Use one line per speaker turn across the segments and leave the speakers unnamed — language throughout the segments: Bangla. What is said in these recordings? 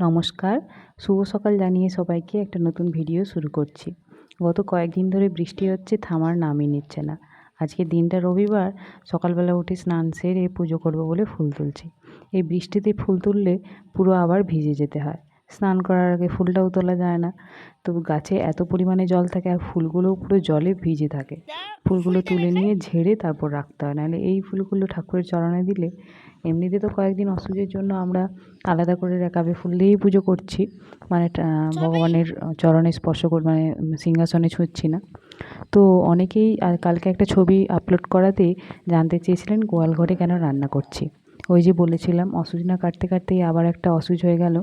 নমস্কার। শুভ সকাল জানিয়ে সবাইকে একটা নতুন ভিডিও শুরু করছি। গত কয়েকদিন ধরে বৃষ্টি হচ্ছে, থামার নামই নিচ্ছে না। আজকে দিনটা রবিবার, সকালবেলা উঠে স্নান সেরে পুজো করব বলে ফুল তুলছি। এই বৃষ্টিতে ফুল তুললে পুরো আবার ভিজে যেতে হয়। স্নান করার আগে ফুলটাও তোলা যায় না। তো গাছে এত পরিমাণে জল থাকে আর ফুলগুলোও পুরো জলে ভিজে থাকে। ফুলগুলো তুলে নিয়ে ঝেড়ে তারপর রাখতে হয়। নাহলে এই ফুলগুলো ঠাকুরের চরণে দিলে এমনিতে তো কয়েকদিন অসুখের জন্য আমরা আলাদা করে রেকাবে ফুল দিয়েই পুজো করছি। মানে ভগবানের চরণে স্পর্শ কর মানে সিংহাসনে ছুঁচ্ছি না। তো অনেকেই আর কালকে একটা ছবি আপলোড করাতে জানতে চেয়েছিলেন গোয়াল ঘরে কেন রান্না করছি? ওই যে বলেছিলাম, অসুজ না কাটতে কাটতেই আবার একটা অসুজ হয়ে গেল।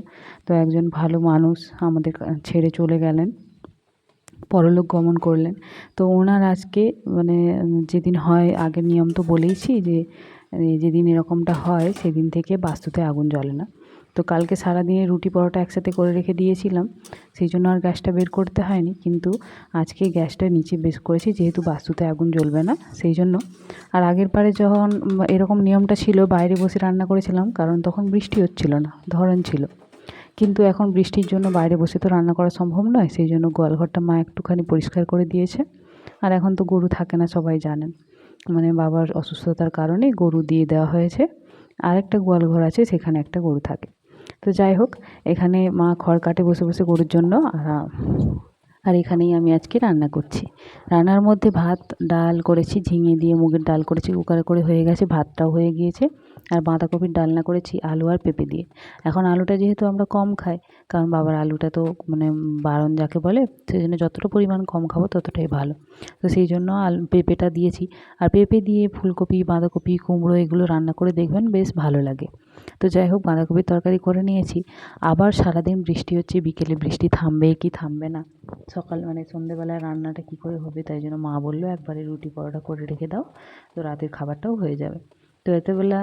তো একজন ভালো মানুষ আমাদের ছেড়ে চলে গেলেন, পরলোক গমন করলেন। তো ওনার আজকে মানে যেদিন হয়, আগের নিয়ম তো বলেইছি যে যেদিন এরকমটা হয়, সেদিন থেকে বাস্তুতে আগুন জ্বলে না। তো কালকে সারাদিনে রুটি পরোটা একসাথে করে রেখে দিয়েছিলাম, সেই জন্য আর গ্যাসটা বের করতে হয়নি। কিন্তু আজকে গ্যাসটা নিচে বেশ করেছি, যেহেতু বাস্তুতে আগুন জ্বলবে না, সেই জন্য। আর আগের পারে যখন এরকম নিয়মটা ছিল, বাইরে বসে রান্না করেছিলাম, কারণ তখন বৃষ্টি হচ্ছিল না, ধরন ছিল। কিন্তু এখন বৃষ্টির জন্য বাইরে বসে তো রান্না করা সম্ভব নয়, সেই জন্য গোয়ালঘরটা মা একটুখানি পরিষ্কার করে দিয়েছে। আর এখন তো গরু থাকে না, সবাই জানেন। মানে বাবার অসুস্থতার কারণে গরু দিয়ে দেওয়া হয়েছে। আর একটা গোয়ালঘর আছে, সেখানে একটা গরু থাকে। তো যাই হোক, এখানে মা খড় কাটে বসে বসে গরুর জন্য, আর আর এখানেই আমি আজকে রান্না করছি। রান্নার মধ্যে ভাত, ডাল করেছি, ঝিঙে দিয়ে মুগের ডাল করেছি, কুকারে করে হয়ে গেছে, ভাতটাও হয়ে গিয়েছে। আর বাঁধাকপির ডালনা করেছি আলু আর পেঁপে দিয়ে। এখন আলুটা যেহেতু আমরা কম খাই, কারণ বাবার আলুটা তো মানে বারণ যাকে বলে, সেই জন্য যতটা পরিমাণ কম খাব ততটাই ভালো। তো সেই জন্য আলু, পেঁপেটা দিয়েছি। আর পেঁপে দিয়ে ফুলকপি, বাঁধাকপি, কুমড়ো এগুলো রান্না করে দেখবেন বেশ ভালো লাগে। তো যাই হোক, বাঁধাকপির তরকারি করে নিয়েছি। আবার সারাদিন বৃষ্টি হচ্ছে, বিকেলে বৃষ্টি থামবে কি থামবে না? সকাল মানে সন্ধেবেলায় রান্নাটা কী করে হবে, তাই জন্য মা বলল, একবারে রুটি পরোটা করে রেখে দাও, তো রাতের খাবারটাও হয়ে যাবে। তো এতেবেলা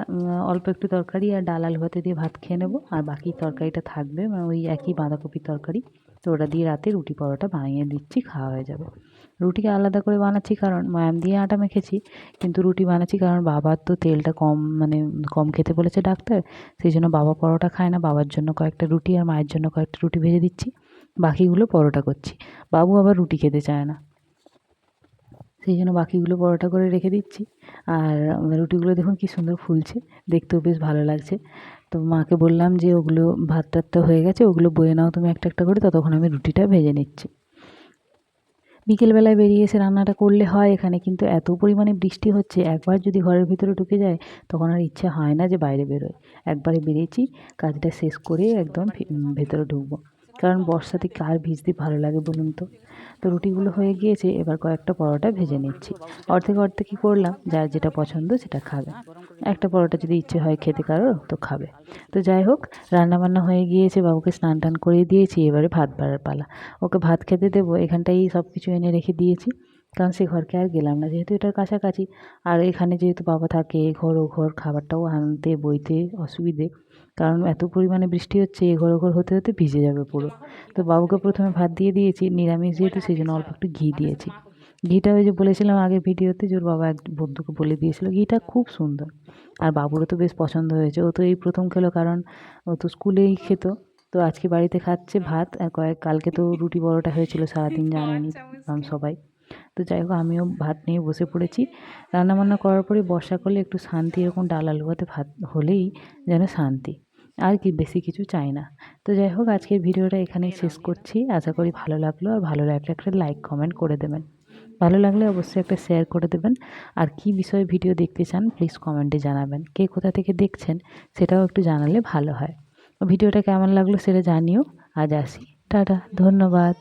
অল্প একটু তরকারি আর ডাল আলু ভাতে দিয়ে ভাত খেয়ে নেব। আর বাকি তরকারিটা থাকবে মানে ওই একই বাঁধাকপির তরকারি। তো ওটা দিয়ে রাতে রুটি পরোটা বানিয়ে দিচ্ছি, খাওয়া হয়ে যাবে। রুটিকে আলাদা করে বানাচ্ছি কারণ ময়াম দিয়ে আটা মেখেছি, কিন্তু রুটি বানাচ্ছি কারণ বাবার তো তেলটা কম মানে কম খেতে বলেছে ডাক্তার। সেই জন্য বাবা পরোটা খায় না, বাবার জন্য কয়েকটা রুটি আর মায়ের জন্য কয়েকটা রুটি ভেজে দিচ্ছি। বাকিগুলো পরোটা করছি। বাবু আবার রুটি খেতে চায় না। সেই জন্য বাকিগুলো পরোটা করে রেখে দিচ্ছি। আর রুটিগুলো দেখুন কি সুন্দর ফুলছে, দেখতেও বেশ ভালো লাগছে। তো মাকে বললাম যে, ওগুলো ভাত টাতটা হয়ে গেছে, ওগুলো বয়ে নাও তুমি একটা একটা করে, ততক্ষণ আমি রুটিটা ভেজে নিচ্ছি। বিকেলবেলায় বেরিয়ে এসে রান্নাটা করলে হয়, এখানে কিন্তু এত পরিমাণে বৃষ্টি হচ্ছে, একবার যদি ঘরের ভিতরে ঢুকে যায়, তখন আর ইচ্ছা হয় না যে বাইরে বেরোয়। একবারে বেরিয়েছি, কাজটা শেষ করে একদম ভেতরে ঢুকবো। কারণ বর্ষাতে কার ভিজতে ভালো লাগে বলুন তো। তো রুটিগুলো হয়ে গিয়েছে, এবার কয়েকটা পরোটা ভেজে নিচ্ছি। অর্ধেক অর্ধেক কী করলাম, যার যেটা পছন্দ সেটা খাবে। একটা পরোটা যদি ইচ্ছে হয় খেতে কারও, তো খাবে। তো যাই হোক, রান্নাবান্না হয়ে গিয়েছে, বাবুকে স্নান টান করিয়ে দিয়েছি, এবারে ভাত বাড়ার পালা। ওকে ভাত খেতে দেবো, এখানটাই সব কিছু এনে রেখে দিয়েছি। কারণ সে ঘরকে আর গেলাম না, যেহেতু এটার কাছাকাছি। আর এখানে যেহেতু বাবা থাকে, ঘর ও ঘর, খাবারটাও আনতে, বইতে অসুবিধে। কারণ এত পরিমাণে বৃষ্টি হচ্ছে, এ ঘর ঘর হতে হতে ভিজে যাবে পুরো। তো বাবুকে প্রথমে ভাত দিয়ে দিয়েছি, নিরামিষ যেহেতু সেই জন্য অল্প একটু ঘি দিয়েছি। ঘিটা ওই যে বলেছিলাম আগে ভিডিওতে, যে ওর বাবা এক বন্ধুকে বলে দিয়েছিল, ঘিটা খুব সুন্দর। আর বাবুরও তো বেশ পছন্দ হয়েছে, ও তো এই প্রথম খেলো কারণ ও তো স্কুলেই খেত, তো আজকে বাড়িতে খাচ্ছে ভাত, আর কয়েক, কালকে তো রুটি পরোটা হয়েছিল, সারাদিন জানেনি সবাই। তো যাই হোক, আমিও ভাত নিয়ে বসে পড়েছি। রান্নাবান্না করার পরে বর্ষাকালে একটু শান্তি, এরকম ডাল আলু ভাত হলেই যেন শান্তি। আর কি বেশি কিছু চাই না। তো যাই হোক আজকের ভিডিওটা এখানেই শেষ করছি। আশা করি ভালো লাগল। আর ভালো লাগলে একটা লাইক কমেন্ট করে দেবেন। ভালো লাগলে অবশ্যই একটা শেয়ার করে দেবেন। আর কি বিষয়ে ভিডিও দেখতে চান প্লিজ কমেন্টে জানাবেন। কে কোথা থেকে দেখছেন সেটাও একটু জানালে ভালো হয়। ভিডিওটা কেমন লাগল সেটা জানিও। আজ আসি। টাটা ধন্যবাদ।